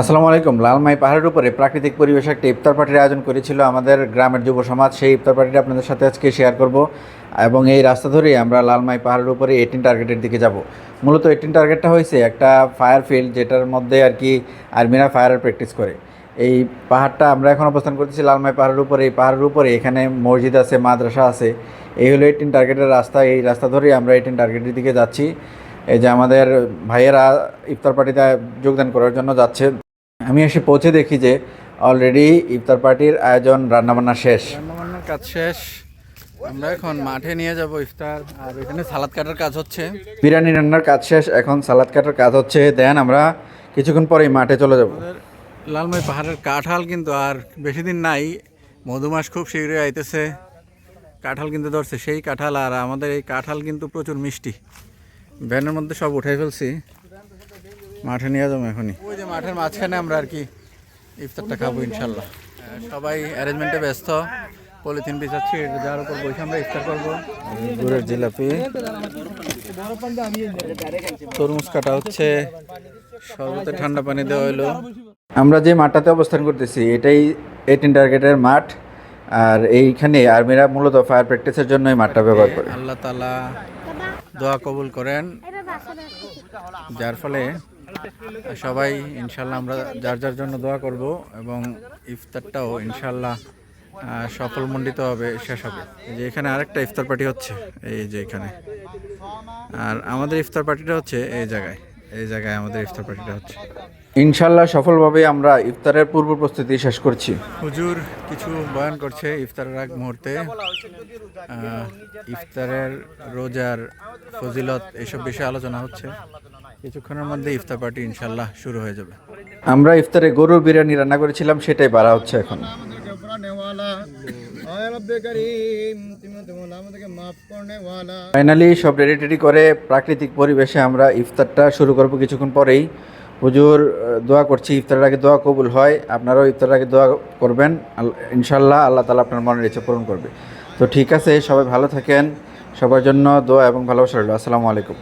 আসসালামু আলাইকুম। লালমাই পাহাড়ের উপরে প্রাকৃতিক পরিবেশে একটা ইফতার পার্টির আয়োজন করেছিল আমাদের গ্রামের যুব সমাজ। সেই ইফতার পার্টিটা আপনাদের সাথে আজকে শেয়ার করব এবং এই রাস্তা ধরেই আমরা লালমাই পাহাড়ের উপরে এইটিন টার্গেটের দিকে যাব। মূলত এইটিন টার্গেটটা হয়েছে একটা ফায়ার ফিল্ড যেটার মধ্যে আর কি আর্মিরা ফায়ারের প্র্যাকটিস করে। এই পাহাড়টা আমরা এখন অবস্থান করতেছি লালমাই পাহাড়ের উপরে। এই পাহাড়ের উপরে এখানে মসজিদ আছে, মাদ্রাসা আছে। এই হলো এইটিন টার্গেটের রাস্তা। এই রাস্তা ধরেই আমরা এইটিন টার্গেটের দিকে যাচ্ছি। এই যে আমাদের ভাইয়েরা ইফতার পার্টিতে যোগদান করার জন্য যাচ্ছে। আমি এসে পৌঁছে দেখি যে অলরেডি ইফতার পার্টির আয়োজন রান্নাবান্না শেষ। রান্নাবান্নার কাজ শেষ। আমরা এখন মাঠে নিয়ে যাব ইফতার আর এখানে সালাদ কাটার কাজ হচ্ছে। বিরিয়ানি রান্নার কাজ শেষ এখন সালাদ কাটার কাজ হচ্ছে। দেন আমরা কিছুক্ষণ পরেই মাঠে চলে যাব। লালমাই পাহাড়ের কাঁঠাল কিন্তু আর বেশি দিন নাই। মধুমাস খুব শীঘ্রই আইতেছে। কাঁঠাল কিন্তু ধরছে সেই কাঁঠাল আর আমাদের এই কাঁঠাল কিন্তু প্রচুর মিষ্টি। ভ্যানের মধ্যে সব উঠাই ফেলছি। মাঠে নিয়ে যাব এখনই। ওই যে মাঠের মাঝখানে আমরা আর কি ইফতারটা খাব ইনশাল্লাহ। সবাই অ্যারেঞ্জমেন্টে ব্যস্ত। পলিথিন বিছাচ্ছি যার উপর বসে আমরা ইফতার করব। গুড়ের জিলাপি। তরমুজ কাটা হচ্ছে। সর্বতে ঠান্ডা পানি দেওয়া হলো। আমরা যে মাঠটাতে অবস্থান করতেছি এটাই এইটিন টার্গেটের মাঠ। আর এইখানে আর্মিরা মূলত ফায়ার প্র্যাকটিসের জন্য এই মাঠটা ব্যবহার করে। আল্লাহ তালা দোয়া কবুল করেন। যার ফলে সবাই ইনশাল্লাহ আমরা যার যার জন্য দোয়া করব এবং ইফতারটাও ইনশাল্লাহ আহ, সফলমণ্ডিত হবে শেষ হবে। যে এখানে আরেকটা ইফতার পার্টি হচ্ছে এই যে এখানে। আর আমাদের ইফতার পার্টিটা হচ্ছে এই জায়গায় এই জায়গায় আমাদের ইফতার পার্টিটা হচ্ছে। ইনশাল্লাহ সফলভাবে আমরা ইফতারের পূর্ব প্রস্তুতি শেষ করছি। হুজুর কিছু বয়ান করছে ইফতারের আগ মুহূর্তে। ইফতারের রোজার ফজিলত এসব বিষয়ে আলোচনা হচ্ছে। কিছুক্ষণের মধ্যে ইফতার পার্টি ইনশাল্লাহ শুরু হয়ে যাবে। আমরা ইফতারে গরুর বিরিয়ানি রান্না করেছিলাম সেটাই বাড়া হচ্ছে এখন। ফাইনালি সব রেডি টেডি করে প্রাকৃতিক পরিবেশে আমরা ইফতারটা শুরু করব কিছুক্ষণ পরেই। আহ, দোয়া করছি ইফতারের আগে দোয়া কবুল হয় আপনারাও ইফতারের আগে দোয়া করবেন। ইনশাল্লাহ আল্লাহ তালা আপনার মনের ইচ্ছা পূরণ করবে। তো ঠিক আছে সবাই ভালো থাকেন। সবার জন্য দোয়া এবং ভালোবাসা রইল। আসসালামু আলাইকুম।